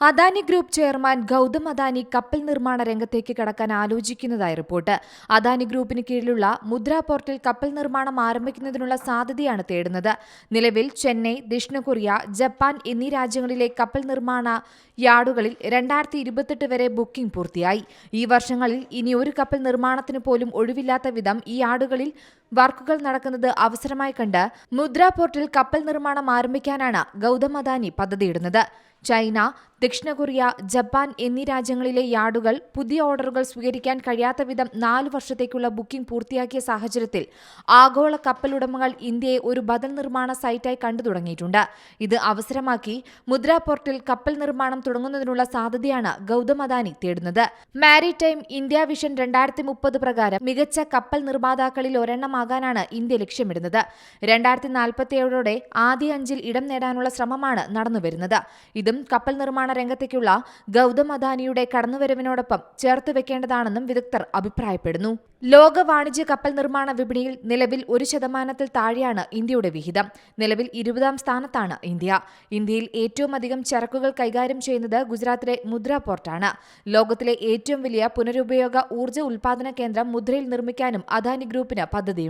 Adani group chairman Gautam Adani കപ്പൽ നിർമ്മാണ രംഗത്തേക്ക് കടക്കാൻ ആലോചിക്കുന്നതായി റിപ്പോർട്ട്. അദാനി ഗ്രൂപ്പിന് കീഴിലുള്ള മുദ്ര പോർട്ടിൽ കപ്പൽ നിർമ്മാണം ആരംഭിക്കുന്നതിനുള്ള സാധ്യതയാണ് തേടുന്നത്. നിലവിൽ ചെന്നൈ ദക്ഷിണ കൊറിയ ജപ്പാൻ എന്നീ രാജ്യങ്ങളിലെ കപ്പൽ നിർമ്മാണ യാർഡുകളിൽ രണ്ടായിരത്തി ഇരുപത്തെട്ട് വരെ ബുക്കിംഗ് പൂർത്തിയായി. ഈ വർഷങ്ങളിൽ ഇനി ഒരു കപ്പൽ നിർമ്മാണത്തിന് പോലും ഒഴിവില്ലാത്ത വിധം ഈ യാർഡുകളിൽ വർക്കുകൾ നടക്കുന്നത് അവസരമായി കണ്ട് മുദ്ര പോർട്ടിൽ കപ്പൽ നിർമ്മാണം ആരംഭിക്കാനാണ് ഗൗതം അദാനി പദ്ധതിയിടുന്നത്. ചൈന ദക്ഷിണ കൊറിയ ജപ്പാൻ എന്നീ രാജ്യങ്ങളിലെ യാർഡുകൾ പുതിയ ഓർഡറുകൾ സ്വീകരിക്കാൻ കഴിയാത്ത വിധം നാല് വർഷത്തേക്കുള്ള ബുക്കിംഗ് പൂർത്തിയാക്കിയ സാഹചര്യത്തിൽ ആഗോള കപ്പൽ ഉടമകൾ ഇന്ത്യയെ ഒരു ബദൽ നിർമ്മാണ സൈറ്റായി കണ്ടു തുടങ്ങിയിട്ടുണ്ട്. ഇത് അവസരമാക്കി മുദ്ര പോർട്ടിൽ കപ്പൽ നിർമ്മാണം തുടങ്ങുന്നതിനുള്ള സാധ്യതയാണ് ഗൗതം അദാനി തേടുന്നത്. മാരിടൈം ഇന്ത്യ വിഷൻ രണ്ടായിരത്തി മുപ്പത് പ്രകാരം മികച്ച കപ്പൽ നിർമ്മാതാക്കളിൽ ഒരെണ്ണമാകാനാണ് ഇന്ത്യ ലക്ഷ്യമിടുന്നത്. രണ്ടായിരത്തി നാൽപ്പത്തിയേഴോടെ ആദ്യ അഞ്ചിൽ ഇടം നേടാനുള്ള ശ്രമമാണ് നടന്നുവരുന്നത്. ഇതും കപ്പൽ നിർമ്മാണ രംഗത്തേക്കുള്ള ഗൗതം അദാനിയുടെ കടന്നുവരവിനോടൊപ്പം ചേർത്ത് വെക്കേണ്ടതാണെന്നും വിദഗ്ധർ അഭിപ്രായപ്പെടുന്നു. ലോക വാണിജ്യ കപ്പൽ നിർമ്മാണ വിപണിയിൽ നിലവിൽ ഒരു ശതമാനത്തിൽ താഴെയാണ് ഇന്ത്യയുടെ വിഹിതം. നിലവിൽ ഇരുപതാം സ്ഥാനത്താണ് ഇന്ത്യ. ഇന്ത്യയിൽ ഏറ്റവും അധികം ചരക്കുകൾ കൈകാര്യം ചെയ്യുന്നത് ഗുജറാത്തിലെ മുദ്ര പോർട്ടാണ്. ലോകത്തിലെ ഏറ്റവും വലിയ പുനരുപയോഗ ഊർജ ഉൽപാദന കേന്ദ്രം മുദ്രയിൽ നിർമ്മിക്കാനും അദാനി ഗ്രൂപ്പിന് പദ്ധതിയുണ്ട്.